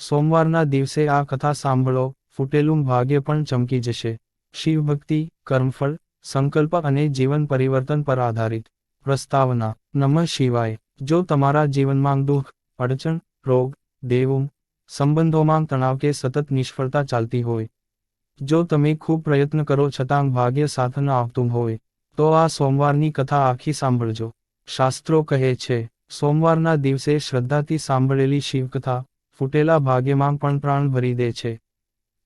સોમવારના દિવસે આ કથા સાંભળો, ફૂટેલું ભાગ્ય પણ ચમકી જશે. શિવભક્તિ, કર્મફળ, સંકલ્પ અને જીવન પરિવર્તન પર આધારિત. પ્રસ્તાવના, નમઃ શિવાય. જો તમારા જીવનમાં દુઃખ, અડચણ, રોગ, દેવું, સંબંધોમાં તણાવ કે સતત નિષ્ફળતા ચાલતી હોય, જો તમે ખૂબ પ્રયત્ન કરો છતાં ભાગ્ય સાથ ન આપતું હોય, તો આ સોમવારની કથા આખી સાંભળજો. શાસ્ત્રો કહે છે, સોમવારના દિવસે શ્રદ્ધાથી સાંભળેલી શિવકથા ફૂટેલા ભાગ્યમાં પણ પ્રાણ ભરી દે છે.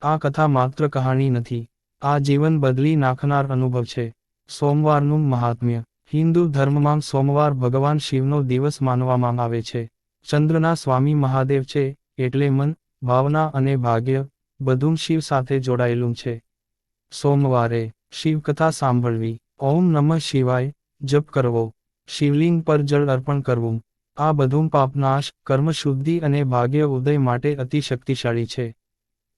આ કથા માત્ર કહાણી નથી. આ જીવન બદલી નાખનાર અનુભવ છે. સોમવારનું મહાત્મ્ય. હિન્દુ ધર્મમાં સોમવાર ભગવાન શિવનો દિવસ માનવામાં આવે છે. ચંદ્રના સ્વામી મહાદેવ છે, એટલે મન, ભાવના અને ભાગ્ય, બધું શિવ સાથે જોડાયેલું છે. સોમવારે શિવકથા સાંભળવી. ઓમ નમઃ શિવાય, જપ કરવો. શિવલિંગ પર જળ અર્પણ કરવું. આ બધું પાપનાશ, કર્મશુદ્ધિ અને ભાગ્ય ઉદય માટે અતિ શક્તિશાળી છે.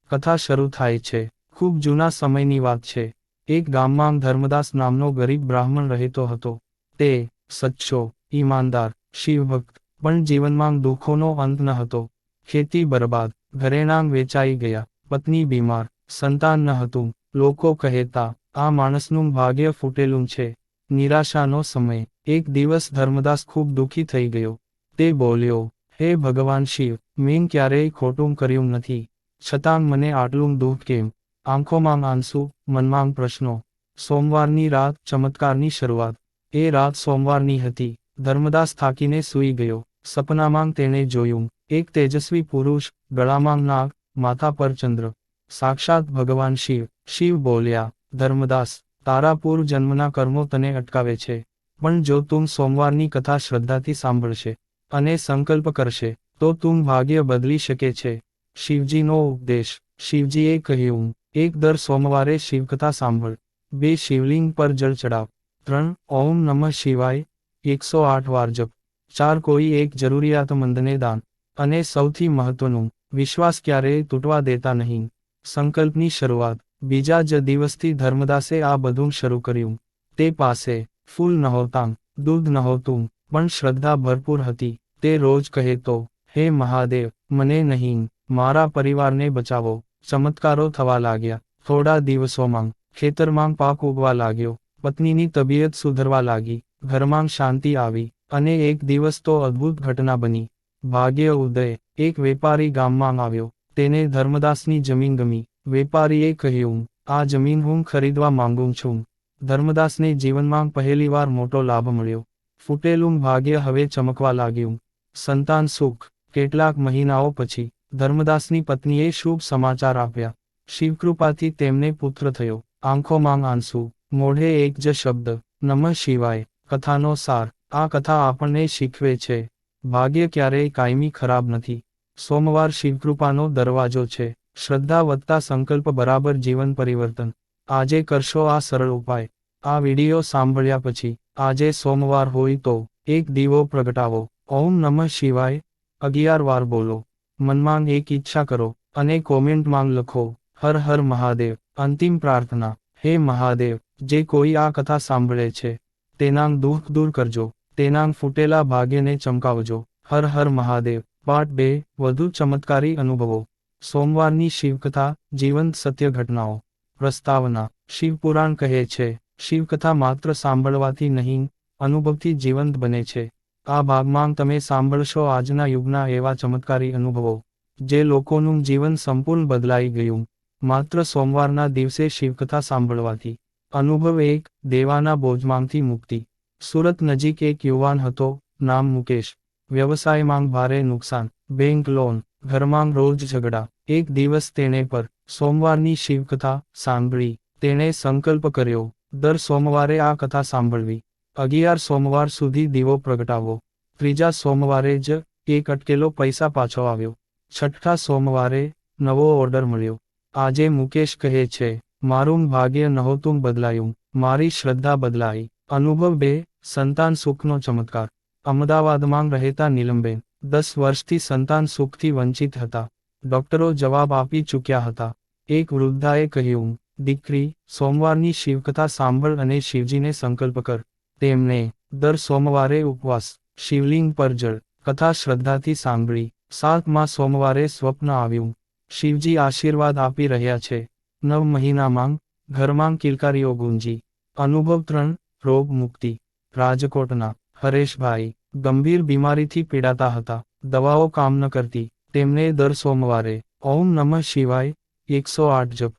કથા શરૂ થાય છે. ખૂબ જૂના સમયની વાત છે. એક ગામમાં ધર્મદાસ નામનો ગરીબ બ્રાહ્મણ રહેતો હતો. તે સચ્ચો, ઈમાનદાર, શિવભક્ત, પણ જીવનમાં દુઃખોનો અંત ન હતો. ખેતી બરબાદ ઘરેણાં વેચાઈ ગયા, પત્ની બીમાર, સંતાન ન હતું, લોકો કહેતા, આ માણસનું ભાગ્ય ફૂટેલું છે. નિરાશાનો સમય. એક દિવસ ધર્મદાસ ખૂબ દુઃખી થઈ ગયો. તે બોલ્યો, હે ભગવાન શિવ, મેં ક્યારેય ખોટું કર્યું નથી. છતાં મને આટલું દુઃખ કેમ? આંખોમાં આંસુ, મનમાં પ્રશ્નો. સોમવારની રાત ચમત્કારની શરૂઆત. એ રાત સોમવારની હતી. ધર્મદાસ થાકીને સૂઈ ગયો. સપનામાં તેણે જોયું, એક તેજસ્વી પુરુષ, ગળામાં નાગ, માથા પર ચંદ્ર. સાક્ષાત ભગવાન શિવ. શિવ બોલ્યા, ધર્મદાસ, તારા પૂર્વ જન્મના કર્મો તને અટકાવે છે. પણ જો તું સોમવારની કથા શ્રદ્ધાથી સાંભળશે અને સંકલ્પ કરશે, તો તું ભાગ્ય બદલી શકે છે. શિવજીનો ઉપદેશ. શિવજીએ કહ્યું, એક દર સોમવારે શિવકથા સાંભળ. બે શિવલિંગ પર જળ ચડાવ ત્રણ, ઓમ નમઃ શિવાય. એકસો આઠ, વાર જપ. ચાર, કોઈ એક જરૂરિયાતમંદને દાન. અને સૌથી મહત્વનું, વિશ્વાસ ક્યારેય તૂટવા દેતા નહીં. સંકલ્પની શરૂઆત. બીજા જ દિવસથી ધર્મદાસે આ બધું શરૂ કર્યું. તે પાસે, ફૂલ નહોતા દૂધ નહોતું પણ શ્રદ્ધા ભરપૂર હતી. તે રોજ કહે તો, હે મહાદેવ, મને નહીં, મારા પરિવારને બચાવો. ચમત્કારો થવા લાગ્યા. થોડા દિવસોમાં ખેતરમાં પાક ઉગવા લાગ્યો. પત્નીની તબિયત સુધરવા લાગી. ઘરમાં શાંતિ આવી અને એક દિવસ તો અદ્ભુત ઘટના બની. ભાગ્ય ઉદય એક વેપારી ગામમાં આવ્યો. તેને ધર્મદાસની જમીન ગમી. વેપારીએ કહ્યું, આ જમીન હું ખરીદવા માંગુ છું. ધર્મદાસને જીવનમાં પહેલીવાર મોટો લાભ મળ્યો. ફૂટેલું ભાગ્ય હવે ચમકવા લાગ્યું. સંતાન સુખ. કેટલાક મહિનાઓ પછી, ધર્મદાસની પત્નીએ શુભ સમાચાર આપ્યા. શિવકૃપાથી તેમને પુત્ર થયો. આંખોમાં આંસુ, મોઢે એક જ શબ્દ, નમઃ શિવાય, કથાનો સાર. આ કથા આપણને શીખવે છે. ભાગ્ય ક્યારેય કાયમી ખરાબ નથી. સોમવાર શિવકૃપાનો દરવાજો છે. શ્રદ્ધા વધતા સંકલ્પ બરાબર જીવન પરિવર્તન. આજે કરશો આ સરળ ઉપાય. આ વિડિયો સાંભળ્યા પછી આજે સોમવાર હોય તો એક દીવો પ્રગટાવો. ઓમ નમઃ શિવાય. અગિયાર વાર બોલો. મનમાં એક ઈચ્છા કરો અને કોમેન્ટમાં લખો, હર હર મહાદેવ. અંતિમ પ્રાર્થના, હે મહાદેવ, જે કોઈ આ કથા સાંભળે છે, તેના દુઃખ દૂર કરજો, તેના ફૂટેલા ભાગ્યને ચમકાવજો. હર હર મહાદેવ. પાર્ટ બે, વધુ ચમત્કારી અનુભવો. સોમવારની શિવકથા, જીવંત સત્ય ઘટનાઓ. પ્રસ્તાવના, શિવપુરાણ કહે છે શિવકથા માત્ર સાંભળવાથી નહીં, અનુભવથી જીવંત બને છે. આ ભાગમાં તમે સાંભળશો આજના યુગના એવા ચમત્કારી અનુભવો, જે લોકોનું જીવન સંપૂર્ણ બદલાઈ ગયું. માત્ર સોમવારના દિવસે શિવકથા સાંભળવાથી. અનુભવ એક, દેવાના બોજમાંથી મુક્તિ. સુરત નજીક એક યુવાન હતો, નામ મુકેશ. વ્યવસાયમાં ભારે નુકસાન, બેંક લોન, ઘરમાં રોજ ઝઘડા. એક દિવસ તેણે પર સોમવારની શિવકથા સાંભળી, તેણે સંકલ્પ કર્યો દર સોમવારે આ કથા સાંભળવી. અગિયાર સોમવાર સુધી દીવો પ્રગટાવો. ત્રીજા સોમવારે જ એક અટકેલો પૈસા પાછો આવ્યો. છઠ્ઠા સોમવારે નવો ઓર્ડર મળ્યો. આજે મુકેશ કહે છે, મારું ભાગ્ય નહોતું બદલાયું. મારી શ્રદ્ધા બદલાઈ. અનુભવ બે, સંતાન સુખનો ચમત્કાર. અમદાવાદમાં રહેતા નીલમબેન. દસ વર્ષથી સંતાન સુખથી વંચિત હતા. ડોક્ટરો જવાબ આપી ચૂક્યા હતા. એક વૃદ્ધાએ કહ્યું દીકરી, સોમવારની શિવકથા સાંભળ અને શિવજીને સંકલ્પ કર. તેમને દર સોમવારે ઉપવાસ, શિવલિંગ પર જળ, કથા શ્રદ્ધાથી સાંભળી. સાતમાં સોમવારે સ્વપ્ન આવ્યું. શિવજી આશીર્વાદ આપી રહ્યા છે. નવ મહિનામાં ઘરમાં કિલકારીઓ ગુંજી. અનુભવ ત્રણ, રોગ મુક્તિ. રાજકોટના હરેશભાઈ ગંભીર બીમારીથી પીડાતા હતા. દવાઓ કામ ન કરતી. તેમને દર સોમવારે ઓમ નમઃ શિવાય એકસો આઠ જપ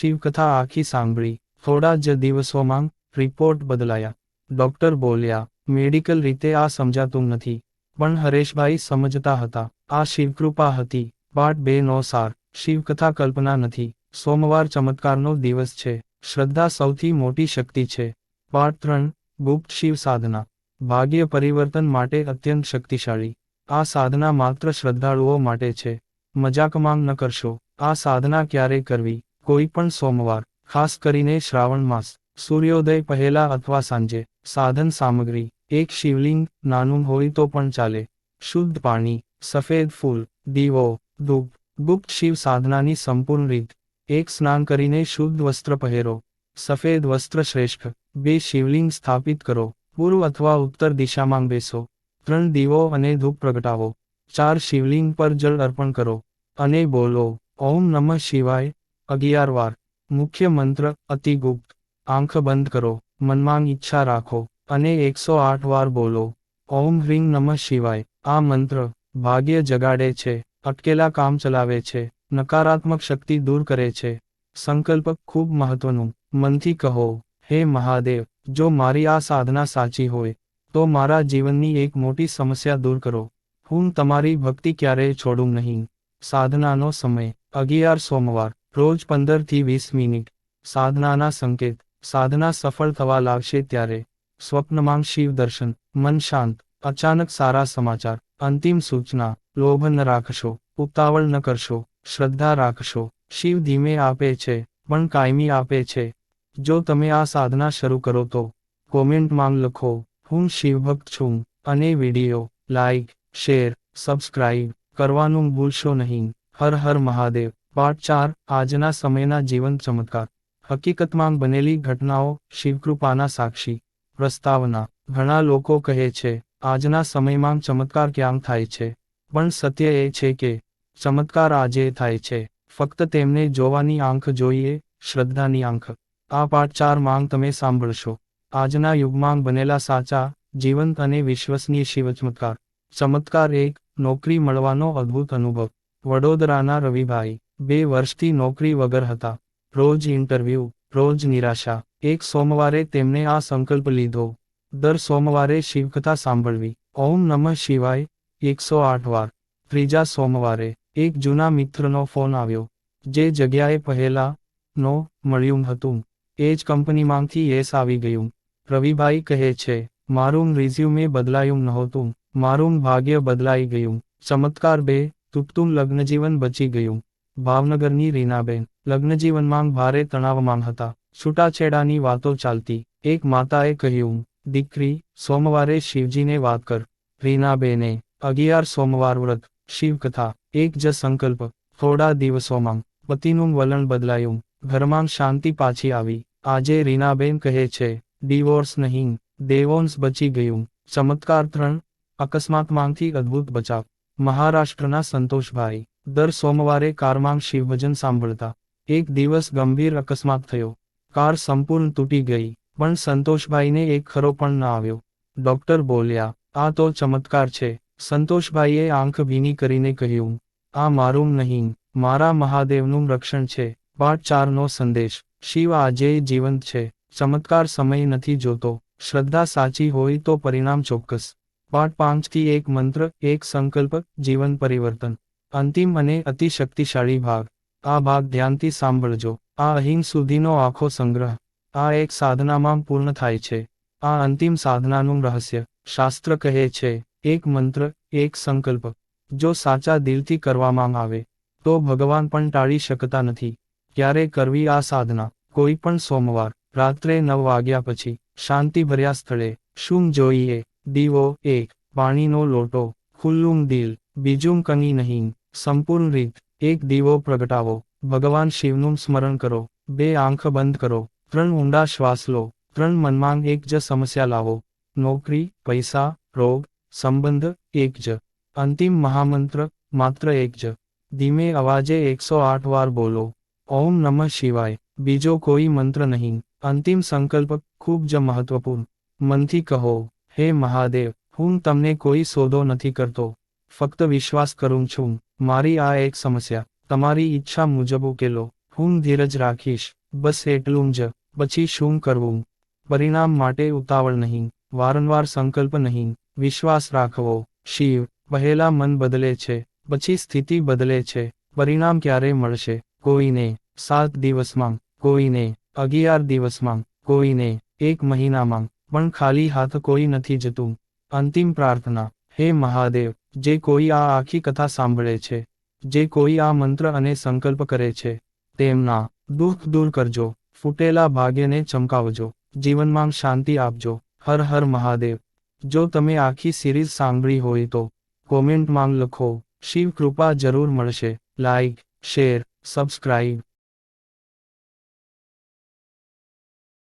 શિવકથા આખી સાંભળી. થોડા જ દિવસોમાં રિપોર્ટ બદલાયા. ડોક્ટર બોલ્યા, મેડિકલ રીતે આ સમજાતું નથી. પણ હરેશભાઈ સમજતા હતા. આ શિવકૃપા હતી. પાઠ બે નો સાર. શિવકથા કલ્પના નથી. સોમવાર ચમત્કારનો દિવસ છે. શ્રદ્ધા સૌથી મોટી શક્તિ છે. પાઠ ત્રણ, ગુપ્ત શિવ સાધના. ભાગ્ય પરિવર્તન માટે અત્યંત શક્તિશાળી. આ સાધના માત્ર શ્રદ્ધાળુઓ માટે છે. મજાકમાં ન કરશો. આ સાધના ક્યારે કરવી? કોઈ પણ સોમવાર, ખાસ કરીને શ્રાવણ માસ, સૂર્યોદય પહેલા અથવા સાંજે, સાધન સામગ્રી, એક શિવલિંગ, નાનું હોય તો પણ ચાલે. શુદ્ધ પાણી, સફેદ ફૂલ, દીવો, ધૂપ, ગુપ્ત શિવ સાધનાની સંપૂર્ણ રીત. એક સ્નાન કરીને શુદ્ધ વસ્ત્ર પહેરો. સફેદ વસ્ત્ર શ્રેષ્ઠ. બે શિવલિંગ સ્થાપિત કરો. પૂર્વ અથવા ઉત્તર દિશામાં બેસો. ત્રણ દીવો અને ધૂપ પ્રગટાવો. ચાર શિવલિંગ પર જળ અર્પણ કરો. અને બોલો, ઓમ નમઃ શિવાય અગિયાર વાર. મુખ્ય મંત્ર, અતિ ગુપ્ત. આંખ બંધ કરો. મનમાં ઈચ્છા રાખો. અને એકસો આઠ વાર બોલો. ઓમ હ્રીં નમઃ શિવાય. આ મંત્ર ભાગ્ય જગાડે છે. અટકેલા કામ ચલાવે છે. નકારાત્મક શક્તિ દૂર કરે છે. સંકલ્પ ખૂબ મહત્વનું. મનથી કહો, હે મહાદેવ, જો મારી આ સાધના સાચી હોય, તો મારા જીવનની એક મોટી સમસ્યા દૂર કરો. હું તમારી ભક્તિ ક્યારેય છોડું નહીં. સાધનાનો સમય. અગિયાર સોમવાર. રોજ પંદરથી વીસ મિનિટ. સાધનાના સંકેત. સાધના સફળ થવા લાગશે ત્યારે. સ્વપ્નમાં શિવ દર્શન. મન શાંત. અચાનક સારા સમાચાર. અંતિમ સૂચના. લોભ ન રાખશો. ઉતાવળ ન કરશો. શ્રદ્ધા રાખશો. શિવ ધીમે આપે છે, પણ કાયમી આપે છે. જો તમે આ સાધના શરૂ કરો તો કોમેન્ટમાં લખો, હું શિવભક્ત છું અને વીડિયો લાઈક, શેર, સબસ્ક્રાઇબ કરવાનું ભૂલશો નહીં. હર હર મહાદેવ. પાર્ટ ચાર, આજના સમયના જીવંત ચમત્કાર. હકીકતમાં બનેલી ઘટનાઓ શિવકૃપાના સાક્ષી. પ્રસ્તાવના. ઘણા લોકો કહે છે, આજના સમયમાં ચમત્કાર ક્યાં થાય છે? પણ સત્ય એ છે કે, ચમત્કાર આજે થાય છે. ફક્ત તેમને જોવાની આંખ જોઈએ, શ્રદ્ધાની આંખ. આ પાઠ ચાર માંગ તમે સાંભળશો. આજના યુગમાં બનેલા સાચા, જીવંત અને વિશ્વસનીય શિવ ચમત્કાર. ચમત્કાર એક નોકરી મળવાનો અદ્ભુત અનુભવ. વડોદરાના રવિભાઈ. બે વર્ષથી નોકરી વગર હતા. રોજ ઇન્ટરવ્યૂ, રોજ નિરાશા. એક સોમવારે તેમને આ સંકલ્પ લીધો. દર સોમવારે શિવકથા સાંભળવી. ઓમ નમઃ શિવાય, એકસો આઠ વાર. ત્રીજા સોમવારે એક જૂના મિત્રનો ફોન આવ્યો. જે જગ્યાએ પહેલા નો મળ્યું હતું. એ જ કંપનીમાંથી યસ આવી ગયું. રવિભાઈ કહે છે, મારું રિઝ્યુમે બદલાયું નહોતું. મારું ભાગ્ય બદલાઈ ગયું. ચમત્કાર બે તૂટતું લગ્નજીવન બચી ગયું. ભાવનગરની રીનાબેન, લગ્નજીવનમાં ભારે તણાવમાં હતા. છૂટાછેડાની વાતો ચાલતી, એક માતાએ કહ્યું, દીકરી, સોમવારે શિવજીને વાત કર. રીનાબેને, અગિયાર સોમવાર વ્રત, શિવકથા, એક જ સંકલ્પ, થોડા દિવસોમાં. પતિનું વલણ બદલાયું. ઘરમાં શાંતિ પાછી આવી. આજે રીનાબેન કહે છે, ડિવોર્સ નહીં, દેવોન્સ બચી ગયું. ચમત્કાર ત્રણ, અકસ્માતમાંથી અદ્ભુત બચાવ. મહારાષ્ટ્રના સંતોષભાઈ દર સોમવારે કારમાં શિવભજન સાંભળતા. એક દિવસ ગંભીર અકસ્માત થયો. કાર સંપૂર્ણ તૂટી ગઈ, પણ સંતોષભાઈને એક ખરો પણ ન આવ્યો. ડોક્ટર બોલ્યા, આ તો ચમત્કાર છે. સંતોષભાઈએ આંખ ભીની કરીને કહ્યું, આ મારું નહીં, મારા મહાદેવનું રક્ષણ છે. પાઠ ચારનો સંદેશ, શિવ આજે જીવંત છે, ચમત્કાર સમય નથી જોતો, શ્રદ્ધા સાચી હોય તો પરિણામ ચોક્કસ. પાઠ પાંચથી એક મંત્ર, એક સંકલ્પ, જીવન પરિવર્તન. અંતિમ અને અતિ શક્તિશાળી ભાગ. આ ભાગ ધ્યાનથી સાંભળજો. આ અહીં સુધીનો આખો સંગ્રહ. આ એક સાધનામાં પૂર્ણ થાય છે. આ અંતિમ સાધનાનું રહસ્ય. શાસ્ત્ર કહે છે, એક મંત્ર, એક સંકલ્પ. જો સાચા દિલથી કરવામાં આવે, તો ભગવાન પણ ટાળી શકતા નથી. ક્યારે કરવી આ સાધના? કોઈ પણ સોમવાર, રાત્રે નવ વાગ્યા પછી, શાંતિભર્યા સ્થળે. શું જોઈએ? દીવો, એક. પાણીનો લોટો. ખુલ્લું દિલ. બીજું કંઈ નહીં. સંપૂર્ણ રીત, એક દીવો પ્રગટાવો. ભગવાન શિવનું સ્મરણ કરો. બે આંખ બંધ કરો. ત્રણ ઊંડા શ્વાસ લો. ત્રણ મનમાં એક જ સમસ્યા લાવો. નોકરી, પૈસા, રોગ, સંબંધ, એક જ. અંતિમ મહામંત્ર, માત્ર એક જ. ધીમે અવાજે એકસો આઠ વાર બોલો. ઓમ નમઃ શિવાય. બીજો કોઈ મંત્ર નહીં. અંતિમ સંકલ્પ ખૂબ જ મહત્વપૂર્ણ. મનથી કહો, હે મહાદેવ, હું તમને કોઈ સોદો નથી કરતો. ફક્ત વિશ્વાસ કરું છું. મારી આ એક સમસ્યા. તમારી ઈચ્છા મુજબ ઉકેલો. હું ધીરજ રાખીશ. બસ એટલું જ. પછી શું કરવું? પરિણામ માટે ઉતાવળ નહીં. વારંવાર સંકલ્પ નહીં. વિશ્વાસ રાખવો. શિવ પહેલા મન બદલે છે. પછી સ્થિતિ બદલે છે. પરિણામ ક્યારે મળશે? કોઈને. સાત દિવસમાં. કોઈને. અગિયાર દિવસમાં. કોઈને. એક મહિનામાં. પણ ખાલી હાથ કોઈ નથી જતું. અંતિમ પ્રાર્થના. હે મહાદેવ. જે કોઈ આ આખી કથા સાંભળે છે, જે કોઈ આ મંત્ર અને સંકલ્પ કરે છે, તેમના દુઃખ દૂર કરજો, ફૂટેલા ભાગ્યને ચમકાવજો, જીવનમાં શાંતિ આપજો, હર હર મહાદેવ. જો તમે આખી સિરીઝ સાંભળી હોય તો કોમેન્ટમાં લખો, શિવ કૃપા જરૂર મળશે, લાઈક, શેર સબસ્ક્રાઇબ